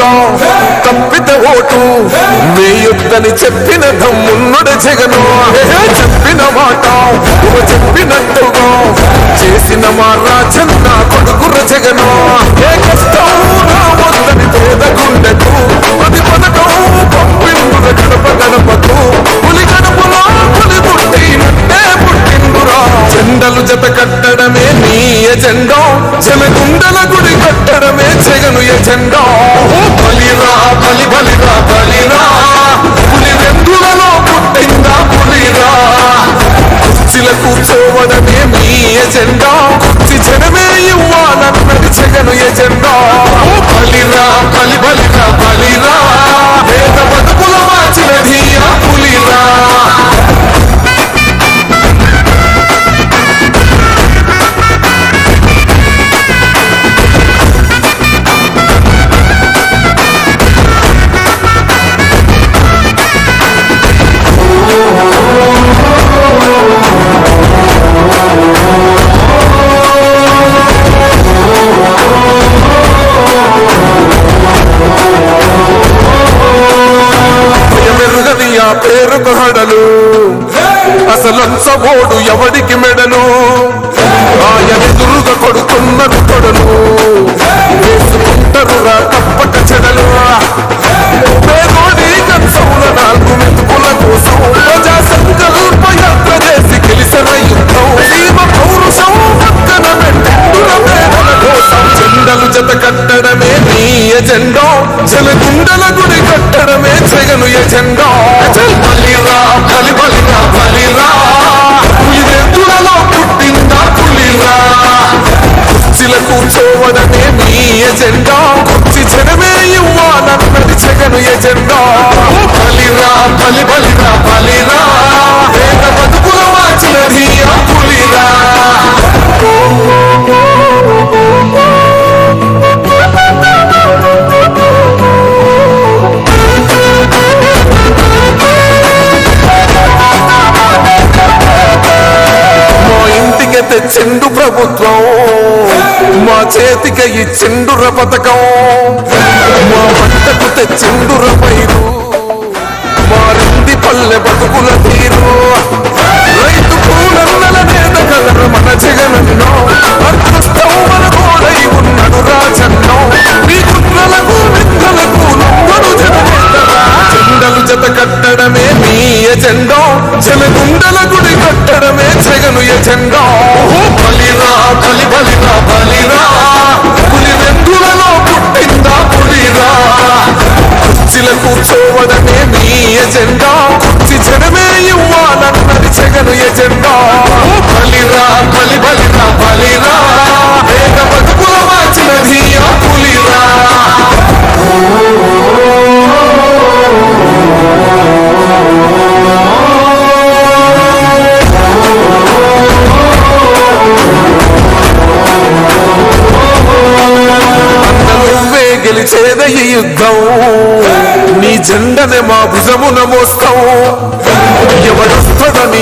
నమ్ముతాం తప్పిత ఓటు. వేయొద్దని చెప్పిన దమ్మున్నడు జగను. చెప్పిన మాట చెప్పినట్టుగా. చేసిన మా రాజన్న కొడుకుర జగను. మీ que me ఎజెండా కొద్ది జనమే ఇవ్వాలన్నది జగను ఎజెండా బలిరా బలి బలిరా బలిరా వేద బతుకుల మార్చినది ఆ పులిరా తెచ్చిండు ప్రభుత్వం. మా చేతికి చెండుర పథకం. మా పంటకు తెచ్చిండుర పైరు. మారింది పల్లె బతుకుల తీరు. రైతు పూలన్నల నేత కలర మన జగనన్నో. అదృష్టం మన తోడై ఉన్నడు రాజన్నో. మీ కుట్రలకు నిందలకు నమ్మడు జననేతరా చెండలు జత కట్టడమే మీ ఎజెండా జనగుండల గుడి కట్టడమే జగను ఎజెండో చేద ఈ యుద్ధం. నీ జెండనే మా భుజమున మోస్తాం. ఎవడొస్తాడని